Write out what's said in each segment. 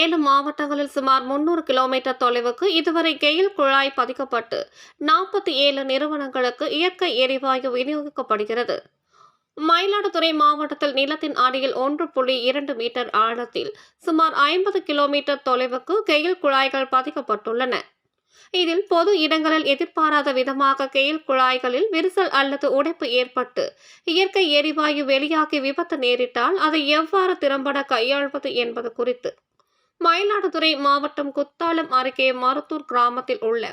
பகுதியில் சுமார் முன்னூறு கிலோமீட்டர் தொலைவுக்கு இதுவரை கெயில் குழாய் பதிக்கப்பட்டு நாற்பத்தி ஏழு நிறுவனங்களுக்கு இயற்கை எரிவாயு விநியோகிக்கப்படுகிறது. மயிலாடுதுறை மாவட்டத்தில் நிலத்தின் அடியில் ஒன்று புள்ளி இரண்டு மீட்டர் ஆழத்தில் சுமார் ஐம்பது கிலோமீட்டர் தொலைவுக்கு கெயில் குழாய்கள் பதிக்கப்பட்டுள்ளன. இதில் பொது இடங்களில் எதிர்பாராத விதமாக கெயில் குழாய்களில் விரிசல் அல்லது உடைப்பு ஏற்பட்டு இயற்கை எரிவாயு வெளியாகி விபத்து நேரிட்டால் அதை எவ்வாறு திறம்பட கையாள்வது என்பது குறித்து மயிலாடுதுறை மாவட்டம் குத்தாலம் அருகே மருத்தூர் கிராமத்தில் உள்ள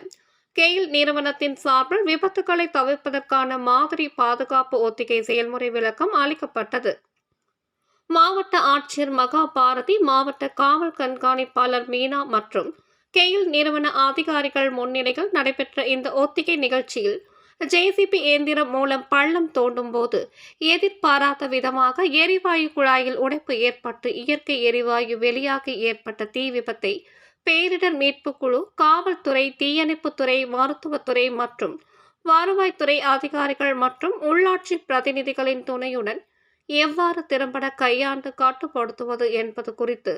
கெயில் நிறுவனத்தின் சார்பில் விபத்துகளை தவிர்ப்பதற்கான மாதிரி பாதுகாப்பு ஒத்திகை செயல்முறை விளக்கம் அளிக்கப்பட்டது. மாவட்ட ஆட்சியர் மகா பாரதி மாவட்ட காவல் கண்காணிப்பாளர் மீனா மற்றும் கெயில் நிறுவன அதிகாரிகள் முன்னிலையில் நடைபெற்ற இந்த ஒத்திகை நிகழ்ச்சியில் ஜேசிபி இயந்திரம் மூலம் பள்ளம் தோண்டும் போது எதிர்பாராத விதமாக எரிவாயு குழாயில் உடைப்பு ஏற்பட்டு இயற்கை எரிவாயு வெளியாகி ஏற்பட்ட தீ விபத்தை பேரிடர் மீட்பு குழு காவல்துறை தீயணைப்புத்துறை மருத்துவத்துறை மற்றும் வருவாய்த்துறை அதிகாரிகள் மற்றும் உள்ளாட்சி பிரதிநிதிகளின் துணையுடன் எவ்வாறு திறம்பட கையாண்டு கட்டுப்படுத்துவது என்பது குறித்து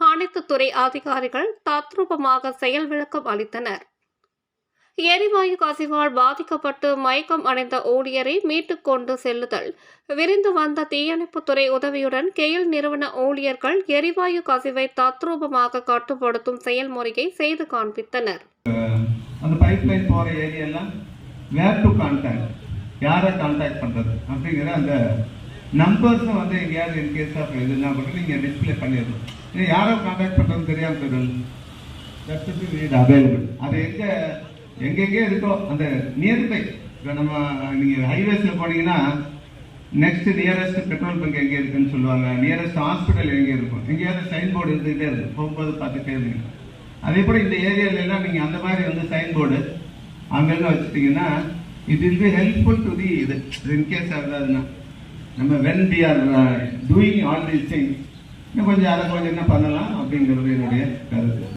அனைத்து துறை அதிகாரிகள் தத்ரூபமாக செயல் விளக்கம் அளித்தனர். எரிவாயு கசிவால் பாதிக்கப்பட்டு மயக்கம் அடைந்த ஊழியரை மீட்டு கொண்டு செல்லுதல். விரிந்து வந்த தீயணைப்புத்துறை உதவியுடன் கெயில் நிறுவன ஊழியர்கள் எரிவாயு கசிவை தத்ரூபமாக கட்டுப்படுத்தும் செயல்முறையை செய்து காண்பித்தனர். அந்த பைப் லைன் போகிற ஏரியெல்லாம் வேர் டு கான்டாக்ட் யாரை கான்டாக்ட் பண்ணுறது அப்படிங்கிற அந்த நம்பர்ஸும் வந்து எங்கேயாவது இன் கேஸ் ஆஃப் இதுனா மட்டும் நீங்கள் டிஸ்பிளே பண்ணிடணும். இது யாரை கான்டாக்ட் பண்ணுறதுன்னு தெரியாமல் போயிடும் தட்ஸ் நீட் அவைலபிள் அது எங்கே எங்கெங்கே இருக்கோ அந்த நியர்பை இப்போ நம்ம நீங்கள் ஹைவேஸில் போனீங்கன்னா நெக்ஸ்ட் நியரஸ்ட் பெட்ரோல் பங்க் எங்கே இருக்குன்னு சொல்லுவாங்க. நியரஸ்ட் ஹாஸ்பிட்டல் எங்கே இருக்கும். எங்கேயாவது சைன் போர்டு இருந்துகிட்டே இருக்கும். போகும்போது பார்த்துட்டே இருந்தீங்க. அதே போல் இந்த ஏரியாவிலலாம் நீங்கள் அந்த மாதிரி வந்து சைன் போர்டு அங்கங்கே வச்சுட்டிங்கன்னா it will be helpful to the இது இன்கேஸ் ஆகுதுன்னா நம்ம when we are doing all these things இன்னும் கொஞ்சம் அதை கொஞ்சம் என்ன பண்ணலாம் அப்படிங்கிறது என்னுடைய கருத்து.